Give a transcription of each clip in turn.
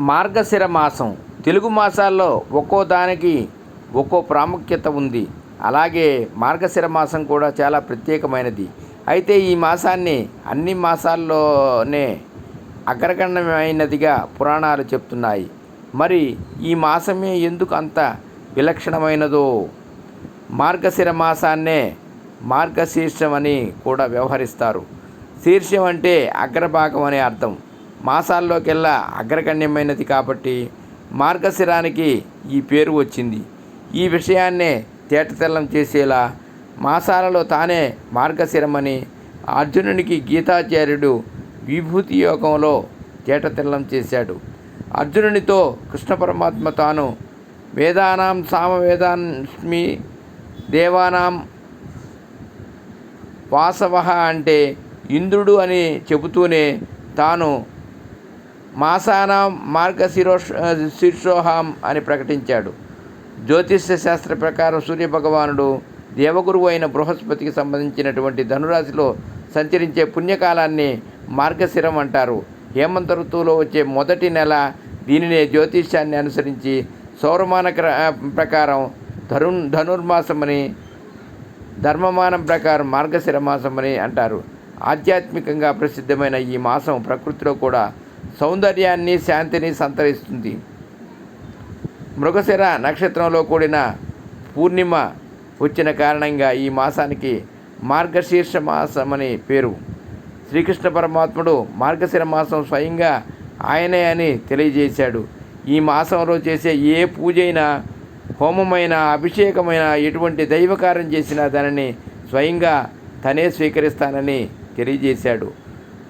మార్గశిర మాసం. తెలుగు మాసాల్లో ఒక్కో దానికి ఒక్కో ప్రాముఖ్యత ఉంది. అలాగే మార్గశిర మాసం కూడా చాలా ప్రత్యేకమైనది. అయితే ఈ మాసాన్ని అన్ని మాసాల్లోనే అగ్రగణ్యమైనదిగా పురాణాలు చెప్తున్నాయి. మరి ఈ మాసమే ఎందుకు అంత విలక్షణమైనదో? మార్గశిర మాసాన్నే మార్గశీర్షం అని కూడా వ్యవహరిస్తారు. శీర్షం అంటే అగ్రభాగం అనే అర్థం. మాసాల్లోకెల్లా అగ్రగణ్యమైనది కాబట్టి మార్గశిరానికి ఈ పేరు వచ్చింది. ఈ విషయాన్నే తేటతెల్లం చేసేలా మాసాలలో తానే మార్గశిరమని అర్జునునికి గీతాచార్యుడు విభూతి యోగంలో తేటతెల్లం చేశాడు. అర్జునునితో కృష్ణ పరమాత్మ తాను వేదానాం సామవేదాస్మి దేవానాం వాసవ అంటే ఇంద్రుడు అని చెబుతూనే తాను మాసానాం మార్గశిరోష్ శీర్షోహం అని ప్రకటించాడు. జ్యోతిష్య శాస్త్ర ప్రకారం సూర్యభగవానుడు దేవగురువు అయిన బృహస్పతికి సంబంధించినటువంటి ధనురాశిలో సంచరించే పుణ్యకాలాన్ని మార్గశిరం అంటారు. హేమంత ఋతువులో వచ్చే మొదటి నెల దీనినే జ్యోతిష్యాన్ని అనుసరించి సౌరమాన ప్రకారం ధరుణ్ ధనుర్మాసమని ధర్మమానం ప్రకారం మార్గశిర మాసమని అని అంటారు. ఆధ్యాత్మికంగా ప్రసిద్ధమైన ఈ మాసం ప్రకృతిలో కూడా సౌందర్యాన్ని శాంతిని సంతరిస్తుంది. మృగశిర నక్షత్రంలో కూడిన పూర్ణిమ వచ్చిన కారణంగా ఈ మాసానికి మార్గశీర్ష మాసం అని పేరు. శ్రీకృష్ణ పరమాత్ముడు మార్గశిర మాసం స్వయంగా ఆయనే అని తెలియజేశాడు. ఈ మాసంలో చేసే ఏ పూజైనా హోమమైన అభిషేకమైన ఎటువంటి దైవకార్యం చేసినా దానిని స్వయంగా తనే స్వీకరిస్తానని తెలియజేశాడు.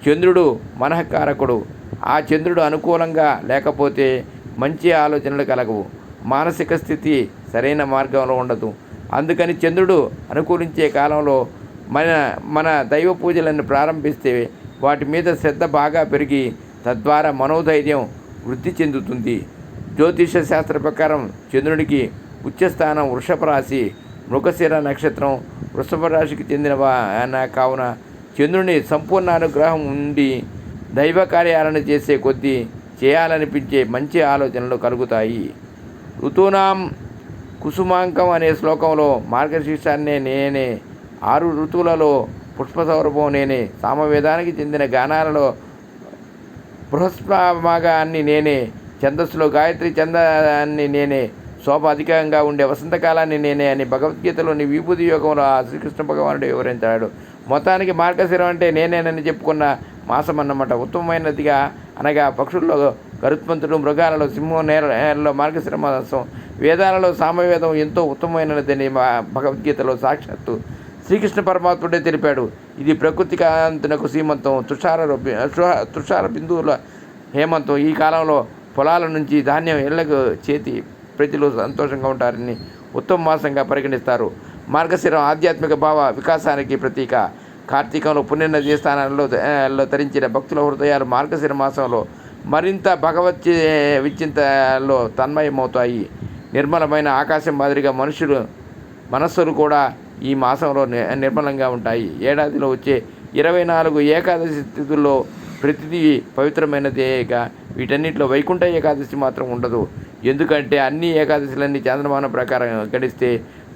చంద్రుడు మనహకారకుడు ఆ చంద్రుడు అనుకూలంగా లేకపోతే మంచి ఆలోచనలు కలగవు. మానసిక స్థితి సరైన మార్గంలో ఉండదు. అందుకని చంద్రుడు అనుకూలించే కాలంలో మన మన దైవ పూజలను ప్రారంభిస్తే వాటి మీద శ్రద్ధ బాగా పెరిగి తద్వారా మనోధైర్యం వృద్ధి చెందుతుంది. జ్యోతిష శాస్త్ర ప్రకారం చంద్రుడికి ఉచ్చస్థానం వృషభ రాశి మృగశిర నక్షత్రం వృషభ రాశికి చెందిన కావున చంద్రుని సంపూర్ణ అనుగ్రహం ఉండి దైవ కార్యాలను చేసే కొద్దీ చేయాలనిపించే మంచి ఆలోచనలు కలుగుతాయి. ఋతూనాం కుసుమాంకం అనే శ్లోకంలో మార్గశీర్షాన్నే నేనే ఆరు ఋతువులలో పుష్పసౌరభం నేనే సామవేదానికి చెందిన గానాలలో బృహస్పమాగాన్ని నేనే ఛందస్సులో గాయత్రి చందాన్ని నేనే శోభ అధికంగా ఉండే వసంతకాలాన్ని నేనే అని భగవద్గీతలోని విభూతి యోగంలో ఆ శ్రీకృష్ణ భగవానుడు వివరించాడు. మొత్తానికి మార్గశిరం అంటే నేనేనని చెప్పుకున్న మాసం అన్నమాట ఉత్తమమైనదిగా అనగా పక్షుల్లో గరుత్మంతుడు మృగాలలో సింహం నేలలో మార్గశిర మాసం వేదాలలో సామవేదం ఎంతో ఉత్తమమైనదని మా భగవద్గీతలో సాక్షాత్తు శ్రీకృష్ణ పరమాత్ముడే తెలిపాడు. ఇది ప్రకృతి కాంతునకు సీమంతం. తుషార తుషార బిందువుల హేమంతం. ఈ కాలంలో పొలాల నుంచి ధాన్యం ఇళ్ళకు చేతి ప్రజలు సంతోషంగా ఉంటారని ఉత్తమ మాసంగా పరిగణిస్తారు. మార్గశిరం ఆధ్యాత్మిక భావ వికాసానికి ప్రతీక. కార్తీకంలో పుణ్యనది స్థానాల్లో ధరించిన తరించిన భక్తుల హృదయాలు మార్గశిర మాసంలో మరింత భగవత్ విచింతలో తన్మయమవుతాయి. నిర్మలమైన ఆకాశం మాదిరిగా మనుషులు మనస్సులు కూడా ఈ మాసంలో నిర్మలంగా ఉంటాయి. ఏడాదిలో వచ్చే ఇరవై నాలుగు ఏకాదశి తిథుల్లో ప్రతిదీ పవిత్రమైనదేగా వీటన్నిటిలో వైకుంఠ ఏకాదశి మాత్రం ఉండదు. ఎందుకంటే అన్ని ఏకాదశులన్నీ చంద్రమానం ప్రకారం గడిస్తే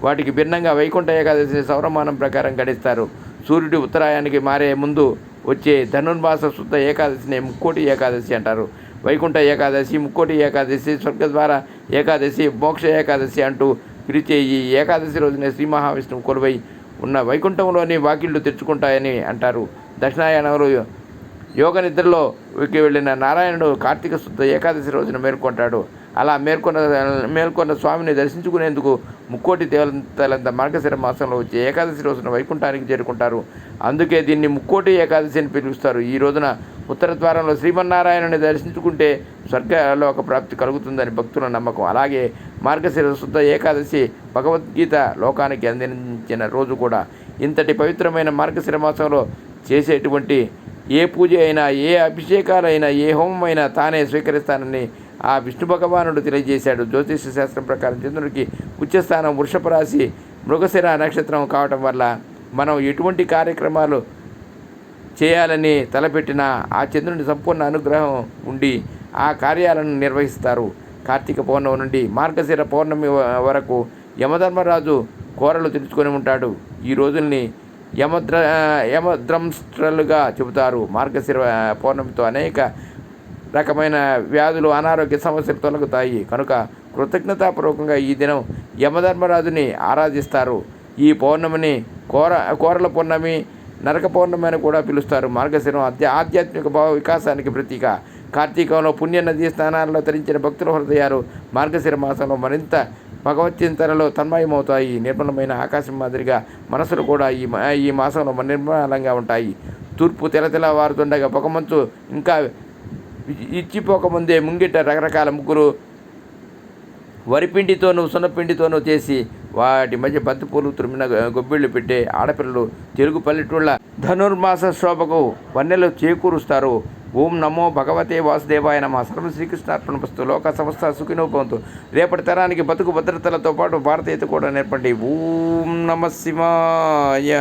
వాటికి భిన్నంగా వైకుంఠ ఏకాదశి సౌరమానం ప్రకారం గడిస్తారు. సూర్యుడి ఉత్తరాయానికి మారే ముందు వచ్చే ధనుర్మాస శుద్ధ ఏకాదశిని ముక్కోటి ఏకాదశి అంటారు. వైకుంఠ ఏకాదశి ముక్కోటి ఏకాదశి స్వర్గద్వార ఏకాదశి మోక్ష ఏకాదశి అంటూ పిలిచే ఈ ఏకాదశి రోజున శ్రీ మహావిష్ణువు కొలువై ఉన్న వైకుంఠంలోని వాకిళ్ళు తెచ్చుకుంటాయని అంటారు. దక్షిణాయనంలో యోగ నిద్రలో వెళ్ళిన నారాయణుడు కార్తీక శుద్ధ ఏకాదశి రోజున మేల్కొంటాడు. అలా మేల్కొన్న మేల్కొన్న స్వామిని దర్శించుకునేందుకు ముక్కోటి దేవతలంత మార్గశిర మాసంలో వచ్చే ఏకాదశి రోజున వైకుంఠానికి చేరుకుంటారు. అందుకే దీన్ని ముక్కోటి ఏకాదశి అని పిలుస్తారు. ఈ రోజున ఉత్తర ద్వారంలో శ్రీమన్నారాయణుని దర్శించుకుంటే స్వర్గలోక ప్రాప్తి కలుగుతుందని భక్తుల నమ్మకం. అలాగే మార్గశిర శుద్ధ ఏకాదశి భగవద్గీత లోకానికి అందించిన రోజు కూడా ఇంతటి పవిత్రమైన మార్గశిర మాసంలో చేసేటువంటి ఏ పూజ అయినా ఏ అభిషేకాలైనా ఏ హోమం అయినా తానే స్వీకరిస్తానని ఆ విష్ణు భగవానుడు తెలియజేశాడు. జ్యోతిష శాస్త్రం ప్రకారం చంద్రుడికి ఉచ్చస్థానం వృషపరాశి మృగశిర నక్షత్రం కావటం వల్ల మనం ఎటువంటి కార్యక్రమాలు చేయాలని తలపెట్టిన ఆ చంద్రుని సంపూర్ణ అనుగ్రహం ఉండి ఆ కార్యాలను నిర్వహిస్తారు. కార్తీక పౌర్ణమి నుండి మార్గశిర పౌర్ణమి వరకు యమధర్మరాజు కోరలు తెలుసుకొని ఉంటాడు. ఈ రోజుల్ని యమద్ర యమద్రంస్ట్రలుగా చెబుతారు. మార్గశిర పౌర్ణమితో అనేక రకమైన వ్యాధులు అనారోగ్య సమస్యలు తొలగుతాయి. కనుక కృతజ్ఞతాపూర్వకంగా ఈ దినం యమధర్మరాజుని ఆరాధిస్తారు. ఈ పౌర్ణమిని కోర కోరల పౌర్ణమి నరక పౌర్ణమి అని కూడా పిలుస్తారు. మార్గశిరం ఆధ్య ఆధ్యాత్మిక భావ వికాసానికి ప్రతీక. కార్తీకంలో పుణ్య నదీ స్నానాలలో తరించిన భక్తుల హృదయాలు మార్గశిర మాసంలో మరింత భగవద్చింతనలో తన్మయమవుతాయి. నిర్మలమైన ఆకాశం మాదిరిగా మనసులు కూడా ఈ మా- ఈ మాసంలో నిర్మలంగా ఉంటాయి. తూర్పు తెలతెల వారుతుండగా పొగమంచు ఇంకా ఇచ్చిపోకముందే ముంగిట రకరకాల ముగ్గురు వరిపిండితోనూ సున్నపిండితోనూ చేసి వాటి మధ్య బంతిపూలు తురిమిన గొబ్బిళ్ళు పెట్టే ఆడపిల్లలు తెలుగు పల్లెటూళ్ళ ధనుర్మాస శోభకు వన్నెలు చేకూరుస్తారు. ఓం నమో భగవతే వాసుదేవాయ నమ. సర్వ శ్రీకృష్ణార్పణ వస్తు లోక సంస్థ సుఖినోపంతు రేపటి తరానికి బతుకు భద్రతలతో పాటు భారతీయత కూడా నేర్పండి. ఓం నమ శివాయ.